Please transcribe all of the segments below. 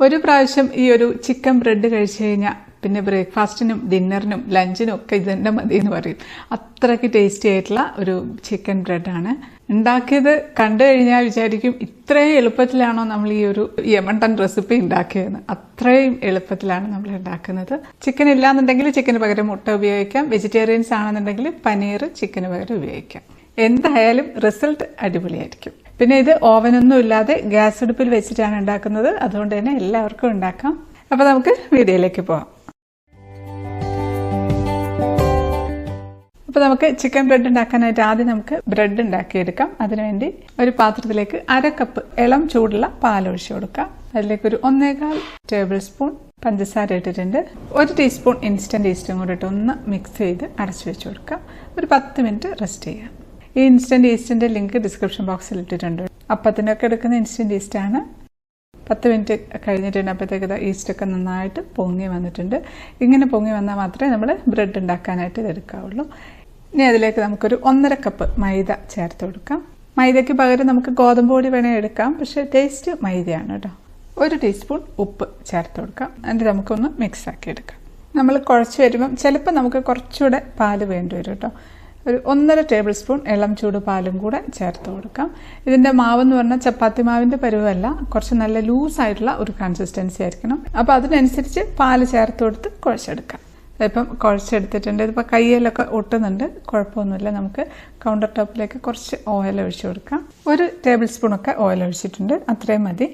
ഒരു പ്രാവശ്യം ഈ ഒരു ചിക്കൻ ബ്രെഡ് കഴിച്ചു കഴിഞ്ഞാൽ പിന്നെ ബ്രേക്ക്ഫാസ്റ്റിനും ഡിന്നറിനും ലഞ്ചിനും ഒക്കെ ഇത് തന്നെ മതി എന്ന് പറയും. അത്രയ്ക്ക് ടേസ്റ്റി ആയിട്ടുള്ള ഒരു ചിക്കൻ ബ്രെഡാണ് ഉണ്ടാക്കിയത് കണ്ടു കഴിഞ്ഞാൽ വിചാരിക്കും ഇത്രയും എളുപ്പത്തിലാണോ നമ്മൾ ഈ ഒരു യമണ്ടൻ റെസിപ്പി ഉണ്ടാക്കിയതെന്ന്. അത്രയും എളുപ്പത്തിലാണ് നമ്മൾ ഉണ്ടാക്കുന്നത്. ചിക്കൻ ഇല്ലാന്നുണ്ടെങ്കിൽ ചിക്കന് പകരം മുട്ട ഉപയോഗിക്കാം. വെജിറ്റേറിയൻസ് ആണെന്നുണ്ടെങ്കിൽ പനീർ ചിക്കന് പകരം ഉപയോഗിക്കാം. എന്തായാലും റിസൾട്ട് അടിപൊളിയായിരിക്കും. പിന്നെ ഇത് ഓവനൊന്നും ഇല്ലാതെ ഗ്യാസ് അടുപ്പിൽ വെച്ചിട്ടാണ് ഉണ്ടാക്കുന്നത്. അതുകൊണ്ട് തന്നെ എല്ലാവർക്കും ഉണ്ടാക്കാം. അപ്പോൾ നമുക്ക് വീഡിയോയിലേക്ക് പോവാം. അപ്പോൾ നമുക്ക് ചിക്കൻ ബ്രെഡ് ഉണ്ടാക്കാനായിട്ട് ആദ്യം നമുക്ക് ബ്രെഡ് ഉണ്ടാക്കിയെടുക്കാം. അതിനുവേണ്ടി ഒരു പാത്രത്തിലേക്ക് അര കപ്പ് ഇളം ചൂടുള്ള പാൽ ഒഴിച്ചു കൊടുക്കാം. അതിലേക്ക് ഒരു ഒന്നേകാൽ ടേബിൾ സ്പൂൺ പഞ്ചസാര ഇട്ടിട്ടുണ്ട്. ഒരു ടീസ്പൂൺ ഇൻസ്റ്റന്റ് ഈസ്റ്റും കൂടി ഇട്ട് ഒന്ന് മിക്സ് ചെയ്ത് അടച്ചു വെച്ച് കൊടുക്കാം. ഒരു പത്ത് മിനിറ്റ് റെസ്റ്റ് ചെയ്യാം. ഈ ഇൻസ്റ്റന്റ് ഈസ്റ്റിന്റെ ലിങ്ക് ഡിസ്ക്രിപ്ഷൻ ബോക്സിൽ ഇട്ടിട്ടുണ്ട്. അപ്പത്തിനൊക്കെ എടുക്കുന്ന ഇൻസ്റ്റന്റ് ആണ്. പത്ത് മിനിറ്റ് കഴിഞ്ഞിട്ടുണ്ട് അപ്പോഴത്തേക്ക് ഈസ്റ്റൊക്കെ നന്നായിട്ട് പൊങ്ങി വന്നിട്ടുണ്ട്. ഇങ്ങനെ പൊങ്ങി വന്നാൽ മാത്രമേ നമ്മൾ ബ്രെഡ് ഉണ്ടാക്കാനായിട്ട് ഇത് എടുക്കാവുള്ളൂ. ഇനി അതിലേക്ക് നമുക്കൊരു ഒന്നര കപ്പ് മൈദ ചേർത്ത് കൊടുക്കാം. മൈദയ്ക്ക് പകരം നമുക്ക് ഗോതമ്പ് പൊടി വേണേൽ എടുക്കാം. പക്ഷേ ടേസ്റ്റ് മൈദയാണ് കേട്ടോ. ഒരു ടീസ്പൂൺ ഉപ്പ് ചേർത്ത് കൊടുക്കാം. എന്നിട്ട് നമുക്കൊന്ന് മിക്സ് ആക്കി എടുക്കാം. നമ്മൾ കുഴച്ച് വരുമ്പം ചിലപ്പോൾ നമുക്ക് കുറച്ചുകൂടെ പാൽ വേണ്ടി വരും കേട്ടോ. ഒരു ഒന്നര ടേബിൾ സ്പൂൺ ഇളം ചൂട് പാലും കൂടെ ചേർത്ത് കൊടുക്കാം. ഇതിന്റെ മാവെന്ന് പറഞ്ഞാൽ ചപ്പാത്തി മാവിന്റെ പരുവല്ല കുറച്ച് നല്ല ലൂസായിട്ടുള്ള ഒരു കൺസിസ്റ്റൻസി ആയിരിക്കണം. അപ്പോൾ അതിനനുസരിച്ച് പാൽ ചേർത്ത് കൊടുത്ത് കുഴച്ചെടുക്കാം. ഇപ്പം കുഴച്ചെടുത്തിട്ടുണ്ട്. ഇതിപ്പോൾ കയ്യിലൊക്കെ ഒട്ടുന്നുണ്ട്. കുഴപ്പമൊന്നുമില്ല. നമുക്ക് കൗണ്ടർ ടോപ്പിലേക്ക് കുറച്ച് ഓയിൽ ഒഴിച്ചു കൊടുക്കാം. ഒരു ടേബിൾ സ്പൂണൊക്കെ ഓയിൽ ഒഴിച്ചിട്ടുണ്ട്. അത്രയും മതി.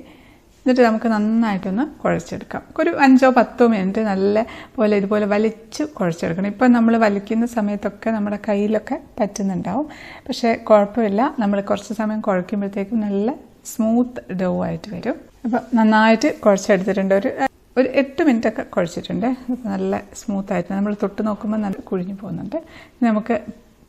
എന്നിട്ട് നമുക്ക് നന്നായിട്ടൊന്ന് കുഴച്ചെടുക്കാം. ഒരു അഞ്ചോ പത്തോ മിനിറ്റ് നല്ല പോലെ ഇതുപോലെ വലിച്ച് കുഴച്ചെടുക്കണം. ഇപ്പം നമ്മൾ വലിക്കുന്ന സമയത്തൊക്കെ നമ്മുടെ കയ്യിലൊക്കെ പറ്റുന്നുണ്ടാവും. പക്ഷേ കുഴപ്പമില്ല. നമ്മൾ കുറച്ച് സമയം കുഴക്കുമ്പോഴത്തേക്കും നല്ല സ്മൂത്ത് ഡോ ആയിട്ട് വരും. അപ്പം നന്നായിട്ട് കുഴച്ചെടുത്തിട്ടുണ്ട്. ഒരു ഒരു എട്ട് മിനിറ്റ് ഒക്കെ കുഴച്ചിട്ടുണ്ട് നല്ല സ്മൂത്തായിട്ട് നമ്മൾ തൊട്ട് നോക്കുമ്പോൾ നല്ല കുഴിഞ്ഞു പോകുന്നുണ്ട്. നമുക്ക്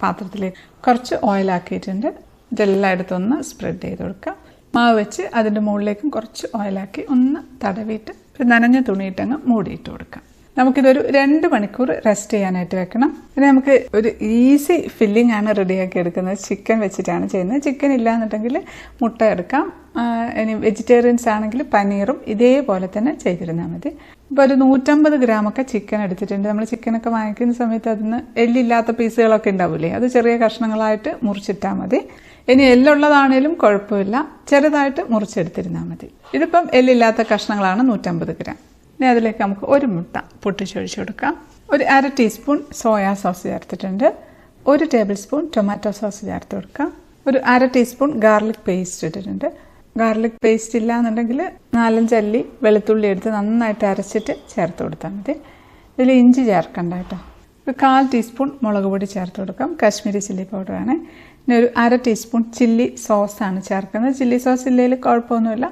പാത്രത്തിലേക്ക് കുറച്ച് ഓയിലാക്കിയിട്ടുണ്ട് ഇതെല്ലായിടത്തും എടുത്തൊന്ന് സ്പ്രെഡ് ചെയ്ത് കൊടുക്കാം. മാവ് വെച്ച് അതിന്റെ മുകളിലേക്കും കുറച്ച് ഓയിലാക്കി ഒന്ന് തടവിയിട്ട് ഒരു നനഞ്ഞ തുണിയിട്ടങ്ങ് മൂടിയിട്ട് കൊടുക്കാം. നമുക്കിതൊരു രണ്ട് മണിക്കൂർ റെസ്റ്റ് ചെയ്യാനായിട്ട് വെക്കണം. പിന്നെ നമുക്ക് ഒരു ഈസി ഫില്ലിംഗ് ആണ് റെഡിയാക്കി എടുക്കുന്നത്. ചിക്കൻ വെച്ചിട്ടാണ് ചെയ്യുന്നത്. ചിക്കൻ ഇല്ലാന്നുണ്ടെങ്കിൽ മുട്ട എടുക്കാം. ഇനി വെജിറ്റേറിയൻസ് ആണെങ്കിൽ പനീറും ഇതേപോലെ തന്നെ ചെയ്തിരുന്നാൽ മതി. ഇപ്പോൾ ഒരു നൂറ്റമ്പത് ഗ്രാമൊക്കെ ചിക്കൻ എടുത്തിട്ടുണ്ട്. നമ്മൾ ചിക്കനൊക്കെ വാങ്ങിക്കുന്ന സമയത്ത് അതിന് എല്ലില്ലാത്ത പീസുകളൊക്കെ ഉണ്ടാവില്ലേ അത് ചെറിയ കഷ്ണങ്ങളായിട്ട് മുറിച്ചിട്ടാൽ മതി. ഇനി എല്ലുള്ളതാണേലും കുഴപ്പമില്ല. ചെറുതായിട്ട് മുറിച്ചെടുത്തിരുന്നാൽ മതി. ഇതിപ്പം എല്ലില്ലാത്ത കഷ്ണങ്ങളാണ് നൂറ്റമ്പത് ഗ്രാം. ഇനി അതിലേക്ക് നമുക്ക് ഒരു മുട്ട പൊട്ടിച്ചൊഴിച്ചു കൊടുക്കാം. ഒരു അര ടീസ്പൂൺ സോയാ സോസ് ചേർത്തിട്ടുണ്ട്. ഒരു ടേബിൾ സ്പൂൺ ടൊമാറ്റോ സോസ് ചേർത്ത് കൊടുക്കാം. ഒരു അര ടീസ്പൂൺ ഗാർലിക് പേസ്റ്റ് ഇട്ടിട്ടുണ്ട്. ഗാർലിക് പേസ്റ്റ് ഇല്ല എന്നുണ്ടെങ്കിൽ നാലഞ്ച് അല്ലി വെളുത്തുള്ളി എടുത്ത് നന്നായിട്ട് അരച്ചിട്ട് ചേർത്ത് കൊടുത്താൽ മതി. ഇതിൽ ഇഞ്ചി ചേർക്കണ്ട കേട്ടോ. ഒരു കാൽ ടീസ്പൂൺ മുളക് പൊടി ചേർത്ത് കൊടുക്കാം. കാശ്മീരി ചില്ലി പൗഡറാണ്. പിന്നെ ഒരു അര ടീസ്പൂൺ ചില്ലി സോസാണ് ചേർക്കുന്നത്. ചില്ലി സോസ് ഇല്ലെങ്കിൽ കുഴപ്പമൊന്നുമില്ല.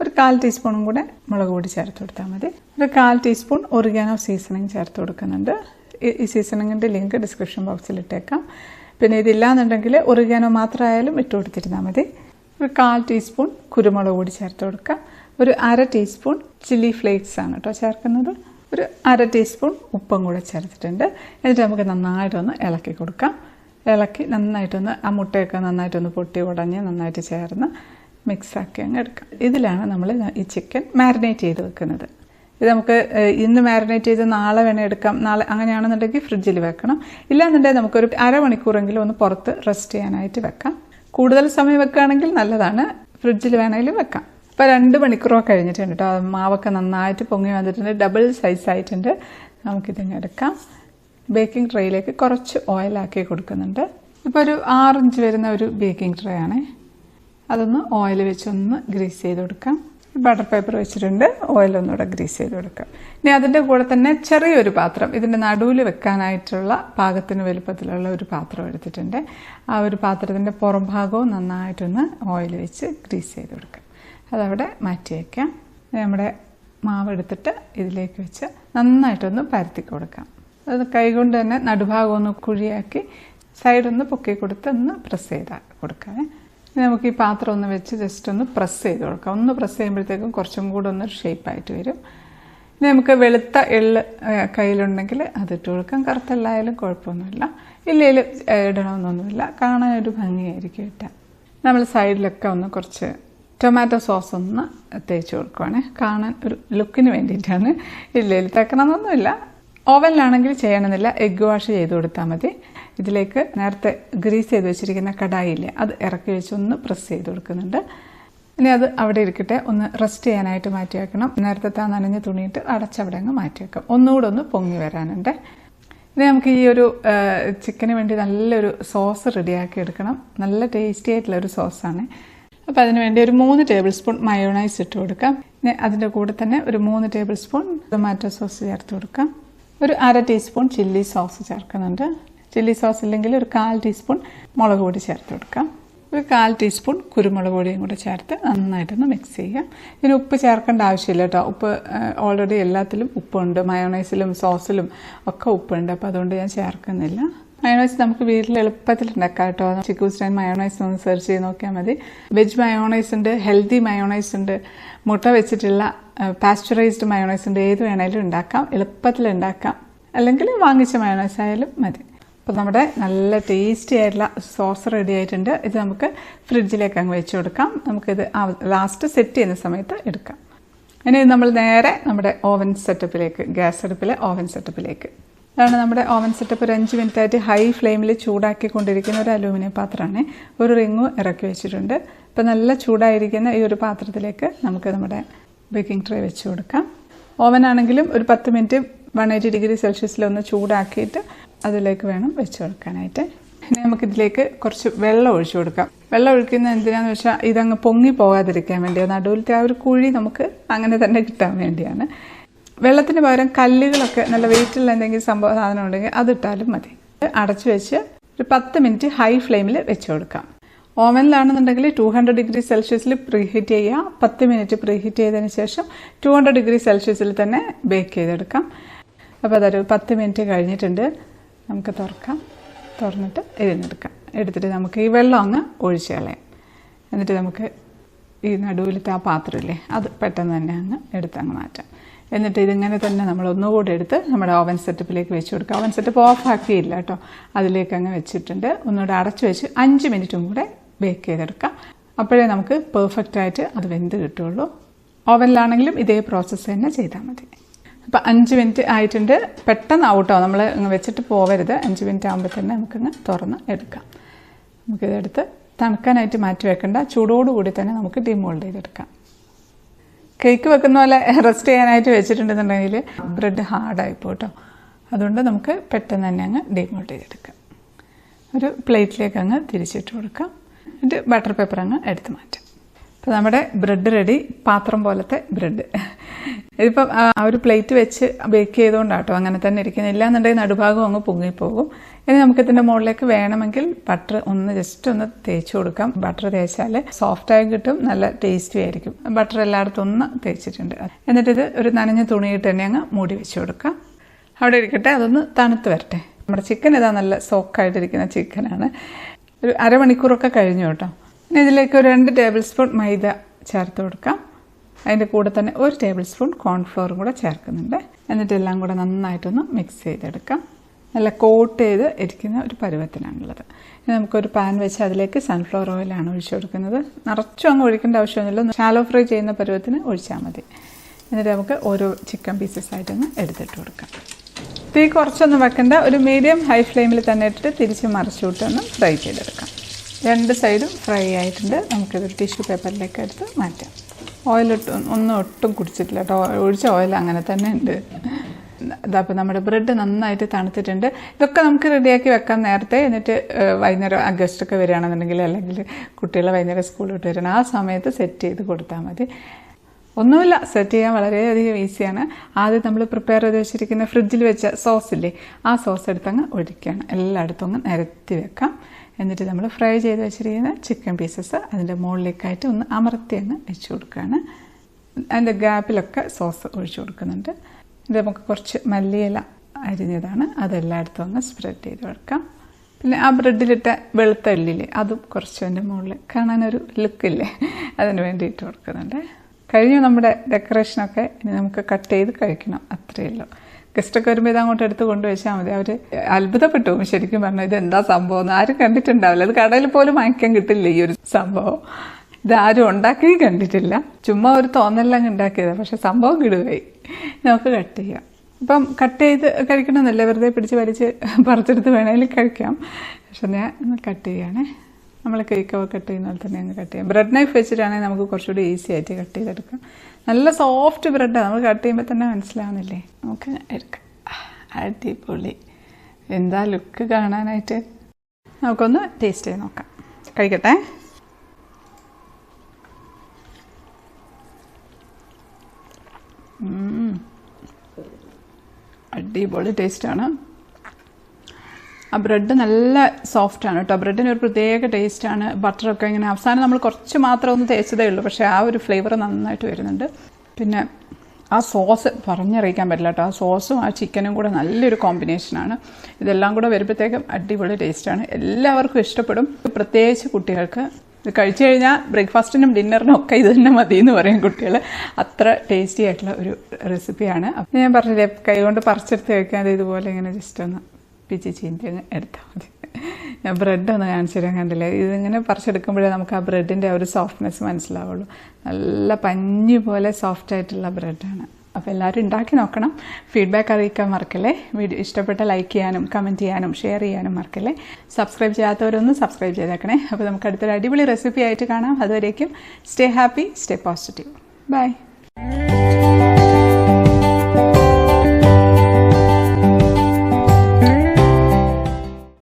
ഒരു കാൽ ടീസ്പൂണും കൂടെ മുളക് പൊടി ചേർത്ത് കൊടുത്താൽ മതി. ഒരു കാൽ ടീസ്പൂൺ ഒറിഗാനോ സീസണിങ് ചേർത്ത് കൊടുക്കുന്നുണ്ട്. ഈ സീസണിങ്ങിന്റെ ലിങ്ക് ഡിസ്ക്രിപ്ഷൻ ബോക്സിൽ ഇട്ടേക്കാം. പിന്നെ ഇതില്ലാന്നുണ്ടെങ്കിൽ ഒറിഗാനോ മാത്രമായാലും ഇട്ട് കൊടുത്തിരുന്നാൽ മതി. ഒരു കാൽ ടീസ്പൂൺ കുരുമുളക് പൊടി ചേർത്ത് കൊടുക്കാം. ഒരു അര ടീസ്പൂൺ ചില്ലി ഫ്ലേക്സ് ആണ് കേട്ടോ ചേർക്കുന്നത്. ഒരു അര ടീസ്പൂൺ ഉപ്പും കൂടെ ചേർത്തിട്ടുണ്ട്. എന്നിട്ട് നമുക്ക് നന്നായിട്ടൊന്ന് ഇളക്കി കൊടുക്കാം. ഇളക്കി നന്നായിട്ടൊന്ന് ആ മുട്ടയൊക്കെ നന്നായിട്ടൊന്ന് പൊട്ടി ഉടഞ്ഞ് നന്നായിട്ട് ചേർന്ന് മിക്സാക്കി അങ്ങ് എടുക്കാം. ഇതിലാണ് നമ്മൾ ഈ ചിക്കൻ മാരിനേറ്റ് ചെയ്ത് വെക്കുന്നത്. ഇത് നമുക്ക് ഇന്ന് മാരിനേറ്റ് ചെയ്ത് നാളെ വേണേൽ എടുക്കാം. നാളെ അങ്ങനെയാണെന്നുണ്ടെങ്കിൽ ഫ്രിഡ്ജിൽ വെക്കണം. ഇല്ലാന്നുണ്ടെങ്കിൽ നമുക്കൊരു അരമണിക്കൂറെങ്കിലും ഒന്ന് പുറത്ത് റെസ്റ്റ് ചെയ്യാനായിട്ട് വെക്കാം. കൂടുതൽ സമയം വെക്കുകയാണെങ്കിൽ നല്ലതാണ്. ഫ്രിഡ്ജിൽ വേണമെങ്കിലും വെക്കാം. ഇപ്പോൾ രണ്ട് മണിക്കൂറൊക്കെ കഴിഞ്ഞിട്ടുണ്ട് കേട്ടോ മാവൊക്കെ നന്നായിട്ട് പൊങ്ങി വന്നിട്ടുണ്ട്. ഡബിൾ സൈസ് ആയിട്ടുണ്ട്. നമുക്കിതിങ്ങനെ എടുക്കാം. ബേക്കിംഗ് ട്രേയിലേക്ക് കുറച്ച് ഓയിലാക്കി കൊടുക്കുന്നുണ്ട്. ഇപ്പോൾ ഒരു ആറിഞ്ച് വരുന്ന ഒരു ബേക്കിംഗ് ട്രേ ആണ്. അതൊന്ന് ഓയിൽ വെച്ചൊന്ന് ഗ്രീസ് ചെയ്ത് കൊടുക്കാം. ബട്ടർ പേപ്പർ വെച്ചിട്ടുണ്ട് ഓയിൽ ഒന്നുകൂടെ ഗ്രീസ് ചെയ്ത് കൊടുക്കാം. ഇനി അതിന്റെ കൂടെ തന്നെ ചെറിയൊരു പാത്രം ഇതിന്റെ നടുവിൽ വെക്കാനായിട്ടുള്ള പാകത്തിന് വലുപ്പത്തിലുള്ള ഒരു പാത്രം എടുത്തിട്ടുണ്ട്. ആ ഒരു പാത്രത്തിന്റെ പുറം ഭാഗവും നന്നായിട്ടൊന്ന് ഓയിൽ വെച്ച് ഗ്രീസ് ചെയ്ത് കൊടുക്കാം. അതവിടെ മാറ്റി വയ്ക്കാം നമ്മുടെ മാവ് എടുത്തിട്ട് ഇതിലേക്ക് വെച്ച് നന്നായിട്ടൊന്ന് പരത്തി കൊടുക്കാം. അത് കൈകൊണ്ട് തന്നെ നടുഭാഗം ഒന്ന് കുഴിയാക്കി സൈഡൊന്ന് പൊക്കി കൊടുത്ത് ഒന്ന് പ്രസ് ചെയ്ത് കൊടുക്കാമേ ഇനി നമുക്ക് ഈ പാത്രം ഒന്ന് വെച്ച് ജസ്റ്റ് ഒന്ന് പ്രസ് ചെയ്ത് കൊടുക്കാം. ഒന്ന് പ്രസ് ചെയ്യുമ്പോഴത്തേക്കും കുറച്ചും കൂടെ ഒന്ന് ഷേപ്പായിട്ട് വരും. ഇനി നമുക്ക് വെളുത്ത എള്ള് കയ്യിലുണ്ടെങ്കിൽ അതിട്ട് കൊടുക്കാം. കറുത്തെള്ളായാലും കുഴപ്പമൊന്നുമില്ല. ഇല്ലെങ്കിൽ ഇടണമെന്നൊന്നുമില്ല. കാണാൻ ഒരു ഭംഗിയായിരിക്കും ഇട്ടാൽ നമ്മൾ സൈഡിലൊക്കെ ഒന്ന് കുറച്ച് ടൊമാറ്റോ സോസ് ഒന്ന് തേച്ച് കൊടുക്കുവാണ്. കാണാൻ ഒരു ലുക്കിന് വേണ്ടിയിട്ടാണ്. ഇല്ലേൽ തേക്കണമെന്നൊന്നുമില്ല. ഓവനിലാണെങ്കിൽ ചെയ്യണമെന്നില്ല. എഗ്ഗ് വാഷ് ചെയ്ത് കൊടുത്താൽ മതി. ഇതിലേക്ക് നേരത്തെ ഗ്രീസ് ചെയ്ത് വെച്ചിരിക്കുന്ന കടായില്ലേ അത് ഇറക്കി വെച്ച് ഒന്ന് പ്രസ് ചെയ്ത് കൊടുക്കുന്നുണ്ട്. ഇനി അത് അവിടെ ഇരിക്കട്ടെ. ഒന്ന് റെസ്റ്റ് ചെയ്യാനായിട്ട് മാറ്റി വെക്കണം. നേരത്തെ താ നനഞ്ഞ് തുണിയിട്ട് അടച്ചവിടെ അങ്ങ് മാറ്റി വെക്കാം. ഒന്നുകൂടെ ഒന്ന് പൊങ്ങി വരാനുണ്ട്. ഇനി നമുക്ക് ഈ ഒരു ചിക്കന് വേണ്ടി നല്ലൊരു സോസ് റെഡിയാക്കി എടുക്കണം. നല്ല ടേസ്റ്റി ആയിട്ടുള്ള ഒരു സോസാണ് അപ്പോൾ അതിന് വേണ്ടി ഒരു മൂന്ന് ടേബിൾ സ്പൂൺ മയോണൈസ് ഇട്ട് കൊടുക്കാം. അതിന്റെ കൂടെ തന്നെ ഒരു മൂന്ന് ടേബിൾ സ്പൂൺ ടൊമാറ്റോ സോസ് ചേർത്ത് കൊടുക്കാം. ഒരു അര ടീസ്പൂൺ ചില്ലി സോസ് ചേർക്കുന്നുണ്ട്. ചില്ലി സോസ് ഇല്ലെങ്കിൽ ഒരു കാൽ ടീസ്പൂൺ മുളക് പൊടി ചേർത്ത് കൊടുക്കാം. ഒരു കാൽ ടീസ്പൂൺ കുരുമുളക് പൊടിയും കൂടെ ചേർത്ത് നന്നായിട്ടൊന്ന് മിക്സ് ചെയ്യാം. ഇതിന് ഉപ്പ് ചേർക്കേണ്ട ആവശ്യമില്ല കേട്ടോ ഉപ്പ് ഓൾറെഡി എല്ലാത്തിലും ഉപ്പുണ്ട്. മയോണൈസിലും സോസിലും ഒക്കെ ഉപ്പുണ്ട്. അപ്പോൾ അതുകൊണ്ട് ഞാൻ ചേർക്കുന്നില്ല. മയോണൈസ് നമുക്ക് വീട്ടിൽ എളുപ്പത്തിൽ ഉണ്ടാക്കാം കേട്ടോ ചിക്കു സ്റ്റൈൻ മയോണൈസ് ഒന്ന് സെർച്ച് ചെയ്ത് നോക്കിയാൽ മതി. വെജ് മയോണൈസ് ഉണ്ട് ഹെൽത്തി മയോണൈസ് ഉണ്ട്. മുട്ട വെച്ചിട്ടുള്ള പാസ്ചറൈസ്ഡ് മയോണൈസിന്റെ ഏത് വേണേലും ഉണ്ടാക്കാം എളുപ്പത്തിൽ ഉണ്ടാക്കാം. അല്ലെങ്കിൽ വാങ്ങിച്ച മയോണൈസ് ആയാലും മതി. അപ്പോൾ നമ്മുടെ നല്ല ടേസ്റ്റി ആയിട്ടുള്ള സോസ് റെഡി ആയിട്ടുണ്ട്. ഇത് നമുക്ക് ഫ്രിഡ്ജിലേക്ക് അങ്ങ് വെച്ച് കൊടുക്കാം. നമുക്കിത് ലാസ്റ്റ് സെറ്റ് ചെയ്യുന്ന സമയത്ത് എടുക്കാം. ഇനി നമ്മൾ നേരെ നമ്മുടെ ഓവൻ സെറ്റപ്പിലേക്ക് ഗ്യാസ് അടുപ്പിലെ ഓവൻ സെറ്റപ്പിലേക്ക് അതാണ് നമ്മുടെ ഓവൻ സെറ്റപ്പ് ഒരു അഞ്ച് മിനിറ്റ് ആയിട്ട് ഹൈ ഫ്ലെയിമിൽ ചൂടാക്കിക്കൊണ്ടിരിക്കുന്ന ഒരു അലൂമിനിയം പാത്രമാണ്. ഒരു റിങ്ങും ഇറക്കി വെച്ചിട്ടുണ്ട്. ഇപ്പം നല്ല ചൂടായിരിക്കുന്ന ഈ ഒരു പാത്രത്തിലേക്ക് നമുക്ക് നമ്മുടെ ബേക്കിംഗ് ട്രേ വെച്ച് കൊടുക്കാം. ഓവൻ ആണെങ്കിലും ഒരു പത്ത് മിനിറ്റ് വൺ എയ്റ്റി ഡിഗ്രി സെൽഷ്യസിലൊന്ന് ചൂടാക്കിയിട്ട് അതിലേക്ക് വേണം വെച്ച് കൊടുക്കാനായിട്ട്. ഇനി നമുക്കിതിലേക്ക് കുറച്ച് വെള്ളം ഒഴിച്ചു കൊടുക്കാം. വെള്ളം ഒഴിക്കുന്നത് എന്തിനാന്ന് വെച്ചാൽ ഇതങ്ങ് പൊങ്ങി പോകാതിരിക്കാൻ വേണ്ടിയാണ് നടുവിലത്തെ ആ ഒരു കുഴി നമുക്ക് അങ്ങനെ തന്നെ കിട്ടാൻ വേണ്ടിയാണ്. വെള്ളത്തിന് പകരം കല്ലുകളൊക്കെ നല്ല വെയിറ്റുള്ള എന്തെങ്കിലും സംഭവ സാധനം ഉണ്ടെങ്കിൽ അതിട്ടാലും മതി. അടച്ചു വെച്ച് ഒരു പത്ത് മിനിറ്റ് ഹൈ ഫ്ലെയിമിൽ വെച്ച് കൊടുക്കാം. ഓവനിലാണെന്നുണ്ടെങ്കിൽ ടു ഹൺഡ്രഡ് ഡിഗ്രി സെൽഷ്യസിൽ പ്രീഹീറ്റ് ചെയ്യുക. പത്ത് മിനിറ്റ് പ്രീഹീറ്റ് ചെയ്തതിന് ശേഷം ടു ഹൺഡ്രഡ് ഡിഗ്രി സെൽഷ്യസിൽ തന്നെ ബേക്ക് ചെയ്തെടുക്കാം. അപ്പോൾ അതൊരു പത്ത് മിനിറ്റ് കഴിഞ്ഞിട്ടുണ്ട്. നമുക്ക് തുറക്കാം. തുറന്നിട്ട് ഇരുന്നെടുക്കാം എടുത്തിട്ട് നമുക്ക് ഈ വെള്ളം അങ്ങ് ഒഴിച്ച് കളയാം. എന്നിട്ട് നമുക്ക് ഈ നടുവിലത്തെ ആ പാത്രമില്ലേ അത് പെട്ടെന്ന് തന്നെ അങ്ങ് എടുത്തങ്ങ് മാറ്റാം. എന്നിട്ട് ഇതിങ്ങനെ തന്നെ നമ്മൾ ഒന്നുകൂടി എടുത്ത് നമ്മുടെ ഓവൻ സെറ്റപ്പിലേക്ക് വെച്ച് കൊടുക്കുക ഓവൻ സെറ്റപ്പ് ഓഫ് ആക്കിയില്ല കേട്ടോ. അതിലേക്ക് അങ്ങ് വെച്ചിട്ടുണ്ട്. ഒന്നുകൂടെ അടച്ചു വെച്ച് അഞ്ച് മിനിറ്റും കൂടെ ബേക്ക് ചെയ്തെടുക്കാം. അപ്പോഴേ നമുക്ക് പെർഫെക്റ്റ് ആയിട്ട് അത് വെന്ത് കിട്ടുള്ളൂ ഓവനിലാണെങ്കിലും ഇതേ പ്രോസസ്സ് തന്നെ ചെയ്താൽ മതി. അപ്പോൾ അഞ്ച് മിനിറ്റ് ആയിട്ടുണ്ട്. പെട്ടെന്ന് ഔട്ടോ നമ്മൾ വെച്ചിട്ട് പോവരുത്. അഞ്ച് മിനിറ്റ് ആകുമ്പോൾ തന്നെ നമുക്കങ്ങ് തുറന്ന് എടുക്കാം. നമുക്കിതെടുത്ത് തണുക്കാനായിട്ട് മാറ്റി വെക്കേണ്ട. ചൂടോടുകൂടി തന്നെ നമുക്ക് ഡിമോൾഡ് ചെയ്തെടുക്കാം. കേക്ക് വെക്കുന്ന പോലെ റെസ്റ്റ് ചെയ്യാനായിട്ട് വെച്ചിട്ടുണ്ടെന്നുണ്ടെങ്കിൽ ബ്രെഡ് ഹാർഡായി പോട്ടോ അതുകൊണ്ട് നമുക്ക് പെട്ടെന്ന് തന്നെ അങ്ങ് ഡിമോൾഡ് ചെയ്തെടുക്കാം. ഒരു പ്ലേറ്റിലേക്ക് അങ്ങ് തിരിച്ചിട്ട് കൊടുക്കാം. എന്നിട്ട് ബട്ടർ പേപ്പർ അങ്ങ് എടുത്ത് മാറ്റാം. അപ്പോൾ നമ്മുടെ ബ്രെഡ് റെഡി പാത്രം പോലത്തെ ബ്രെഡ് ഇതിപ്പം ആ ഒരു പ്ലേറ്റ് വെച്ച് ബേക്ക് ചെയ്തുകൊണ്ടാട്ടോ അങ്ങനെ തന്നെ ഇരിക്കുന്നത്. ഇല്ലാന്നുണ്ടെങ്കിൽ നടുഭാഗം അങ്ങ് പൊങ്ങിപ്പോകും. ഇനി നമുക്കിതിന്റെ മുകളിലേക്ക് വേണമെങ്കിൽ ബട്ടർ ഒന്ന് ജസ്റ്റ് ഒന്ന് തേച്ച് കൊടുക്കാം. ബട്ടർ തേച്ചാൽ സോഫ്റ്റായി കിട്ടും നല്ല ടേസ്റ്റി ആയിരിക്കും. ബട്ടർ എല്ലായിടത്തും ഒന്ന് തേച്ചിട്ടുണ്ട്. എന്നിട്ടിത് ഒരു നനഞ്ഞ തുണിയിട്ട് തന്നെ അങ്ങ് മൂടി വെച്ച് കൊടുക്കാം. അവിടെ ഇരിക്കട്ടെ അതൊന്ന് തണുത്ത് വരട്ടെ. നമ്മുടെ ചിക്കൻ ഇതാ നല്ല സോക്കായിട്ടിരിക്കുന്ന ചിക്കനാണ് ഒരു അരമണിക്കൂറൊക്കെ കഴിഞ്ഞു കേട്ടോ. ഇനി ഇതിലേക്ക് ഒരു രണ്ട് ടേബിൾ സ്പൂൺ മൈദ ചേർത്ത് കൊടുക്കാം. അതിന്റെ കൂടെ തന്നെ ഒരു ടേബിൾ സ്പൂൺ കോൺഫ്ലോറും കൂടെ ചേർക്കുന്നുണ്ട്. എന്നിട്ട് എല്ലാം കൂടെ നന്നായിട്ടൊന്ന് മിക്സ് ചെയ്തെടുക്കാം. നല്ല കോട്ട് ചെയ്ത് ഇരിക്കുന്ന ഒരു പരുവത്തിലാണുള്ളത്. ഇനി നമുക്കൊരു പാൻ വെച്ച് അതിലേക്ക് സൺഫ്ലവർ ഓയിലാണ് ഒഴിച്ചു കൊടുക്കുന്നത്. നിറച്ചും അങ്ങ് ഒഴിക്കേണ്ട ആവശ്യമൊന്നുമില്ല. ഷാലോ ഫ്രൈ ചെയ്യുന്ന പരുവത്തിന് ഒഴിച്ചാൽ മതി. എന്നിട്ട് നമുക്ക് ഓരോ ചിക്കൻ പീസസ് ആയിട്ടൊന്ന് എടുത്തിട്ട് കൊടുക്കാം. തീ കുറച്ചൊന്നും വെക്കണ്ട. ഒരു മീഡിയം ഹൈ ഫ്ലെയിമിൽ തന്നെ ഇട്ടിട്ട് തിരിച്ച് മറിച്ചു വിട്ടൊന്ന് ഫ്രൈ ചെയ്തെടുക്കാം. രണ്ട് സൈഡും ഫ്രൈ ആയിട്ടുണ്ട്. നമുക്കിത് ടിഷ്യൂ പേപ്പറിലേക്ക് എടുത്ത് മാറ്റാം. ഓയിലിട്ട് ഒന്നും ഒട്ടും കുടിച്ചിട്ടില്ല കേട്ടോ. ഒഴിച്ച ഓയിൽ അങ്ങനെ തന്നെ ഉണ്ട്. അതപ്പോൾ നമ്മുടെ ബ്രെഡ് നന്നായിട്ട് തണുത്തിട്ടുണ്ട്. ഇതൊക്കെ നമുക്ക് റെഡിയാക്കി വെക്കാൻ നേരത്തെ. എന്നിട്ട് വൈകുന്നേരം അഗസ്റ്റൊക്കെ വരികയാണെന്നുണ്ടെങ്കിൽ അല്ലെങ്കിൽ കുട്ടികളെ വൈകുന്നേരം സ്കൂളിൽ വിട്ട് വരണം. ആ സമയത്ത് സെറ്റ് ചെയ്ത് കൊടുത്താൽ മതി. ഒന്നുമില്ല സെറ്റ് ചെയ്യാൻ വളരെയധികം ഈസിയാണ് ആദ്യം നമ്മൾ പ്രിപ്പയർ ചെയ്ത് വെച്ചിരിക്കുന്ന ഫ്രിഡ്ജിൽ വെച്ച സോസ് ഇല്ലേ ആ സോസ് എടുത്തങ്ങ് ഒഴിക്കുകയാണ് എല്ലായിടത്തും അങ്ങ് നിരത്തി വെക്കാം. എന്നിട്ട് നമ്മൾ ഫ്രൈ ചെയ്ത് വെച്ചിരിക്കുന്ന ചിക്കൻ പീസസ് അതിന്റെ മുകളിലേക്കായിട്ട് ഒന്ന് അമർത്തി അങ്ങ് വെച്ച് കൊടുക്കുകയാണ് അതിന്റെ ഗ്യാപ്പിലൊക്കെ സോസ് ഒഴിച്ചു കൊടുക്കുന്നുണ്ട്. ഇത് നമുക്ക് കുറച്ച് മല്ലിയില അരിഞ്ഞതാണ്. അതെല്ലായിടത്തും അങ്ങ് സ്പ്രെഡ് ചെയ്ത് വെക്കാം പിന്നെ ആ ബ്രെഡിലിട്ട വെളുത്ത ഉള്ളില്ലേ അതും കുറച്ച് അതിന്റെ മുകളിൽ കാണാനൊരു ലുക്കില്ലേ അതിന് വേണ്ടിയിട്ട് കൊടുക്കുന്നുണ്ട്. കഴിഞ്ഞു നമ്മുടെ ഡെക്കറേഷനൊക്കെ ഇനി നമുക്ക് കട്ട് ചെയ്ത് കഴിക്കണം. അത്രയേ ഉള്ളൂ. ഗസ്റ്റൊക്കെ വരുമ്പോൾ ഇത് അങ്ങോട്ട് എടുത്ത് കൊണ്ടുവച്ചാൽ മതി. അവർ അത്ഭുതപ്പെട്ടു. ശരിക്കും പറഞ്ഞു ഇത് എന്താ സംഭവം എന്ന് ആരും കണ്ടിട്ടുണ്ടാവില്ല. അത് കടയിൽ പോലും വാങ്ങിക്കാൻ കിട്ടില്ല ഈ ഒരു സംഭവം. ഇതാരും ഉണ്ടാക്കി കണ്ടിട്ടില്ല. ചുമ്മാ ഒരു തോന്നലങ്ങ് ഉണ്ടാക്കിയത്. പക്ഷെ സംഭവം കിടുകയായി. നമുക്ക് കട്ട് ചെയ്യാം. ഇപ്പം കട്ട് ചെയ്ത് കഴിക്കണമെന്നല്ല? വെറുതെ പിടിച്ച് വലിച്ച് പറിച്ചെടുത്ത് വേണമെങ്കിൽ കഴിക്കാം. പക്ഷെ ഞാൻ കട്ട് ചെയ്യണേ. നമ്മൾ കേക്കൊക്കെ കട്ട് ചെയ്യുന്ന പോലെ തന്നെ അങ്ങ് കട്ട് ചെയ്യാം. ബ്രെഡ് നൈഫ് വെച്ചിട്ടാണെങ്കിൽ നമുക്ക് കുറച്ചുകൂടി ഈസി ആയിട്ട് കട്ട് ചെയ്തെടുക്കാം. നല്ല സോഫ്റ്റ് ബ്രെഡാണ് നമ്മൾ കട്ട് ചെയ്യുമ്പോൾ തന്നെ മനസ്സിലാവുന്നില്ലേ? നമുക്ക് എടുക്കാം. അടിപൊളി. എന്താ ലുക്ക് കാണാനായിട്ട്? നമുക്കൊന്ന് ടേസ്റ്റ് ചെയ്ത് നോക്കാം. കഴിക്കട്ടെ. അടിപൊളി ടേസ്റ്റാണ് ആ ബ്രെഡ് നല്ല സോഫ്റ്റ് ആണ് കേട്ടോ. ബ്രെഡിന് ഒരു പ്രത്യേക ടേസ്റ്റ് ആണ്. ബട്ടറൊക്കെ ഇങ്ങനെ അവസാനം നമ്മൾ കുറച്ച് മാത്രം ഒന്ന് തേച്ചതേ ഉള്ളൂ. പക്ഷേ ആ ഒരു ഫ്ലേവർ നന്നായിട്ട് വരുന്നുണ്ട്. പിന്നെ ആ സോസ് പറഞ്ഞറിയിക്കാൻ പറ്റില്ല കേട്ടോ. ആ സോസും ആ ചിക്കനും കൂടെ നല്ലൊരു കോമ്പിനേഷനാണ് ഇതെല്ലാം കൂടെ വരുമ്പോഴത്തേക്കും അടിപൊളി ടേസ്റ്റാണ് എല്ലാവർക്കും ഇഷ്ടപ്പെടും. പ്രത്യേകിച്ച് കുട്ടികൾക്ക്. ഇത് കഴിച്ചു കഴിഞ്ഞാൽ ബ്രേക്ക്ഫാസ്റ്റിനും ഡിന്നറിനും ഒക്കെ ഇത് തന്നെ മതി എന്ന് പറയും കുട്ടികൾ അത്ര ടേസ്റ്റി ആയിട്ടുള്ള ഒരു റെസിപ്പിയാണ് ഞാൻ പറഞ്ഞില്ലേ കൈകൊണ്ട് പറിച്ചെടുത്ത് കഴിക്കാതെ ഇതുപോലെ ഇങ്ങനെ ജസ്റ്റ് ഒന്ന് പിച്ചി ചീന്തി അങ്ങ് എടുത്താൽ മതി. ഞാൻ ബ്രെഡ് ഒന്ന് കാണിച്ചു തരാൻ കണ്ടില്ല? ഇതിങ്ങനെ പറിച്ചെടുക്കുമ്പോഴേ നമുക്ക് ആ ബ്രെഡിന്റെ ആ ഒരു സോഫ്റ്റ്നെസ് മനസ്സിലാവുള്ളൂ. നല്ല പഞ്ഞി പോലെ സോഫ്റ്റ് ആയിട്ടുള്ള ബ്രെഡാണ് അപ്പോൾ എല്ലാവരും ഉണ്ടാക്കി നോക്കണം. ഫീഡ്ബാക്ക് അറിയിക്കാൻ മറക്കല്ലേ? വീഡിയോ ഇഷ്ടപ്പെട്ട ലൈക്ക് ചെയ്യാനും കമന്റ് ചെയ്യാനും ഷെയർ ചെയ്യാനും മറക്കല്ലേ? സബ്സ്ക്രൈബ് ചെയ്യാത്തവരൊന്ന് സബ്സ്ക്രൈബ് ചെയ്തേക്കണേ. അപ്പോൾ നമുക്ക് അടുത്തൊരു അടിപൊളി റെസിപ്പി ആയിട്ട് കാണാം. അതുവരേക്കും stay happy stay positive bye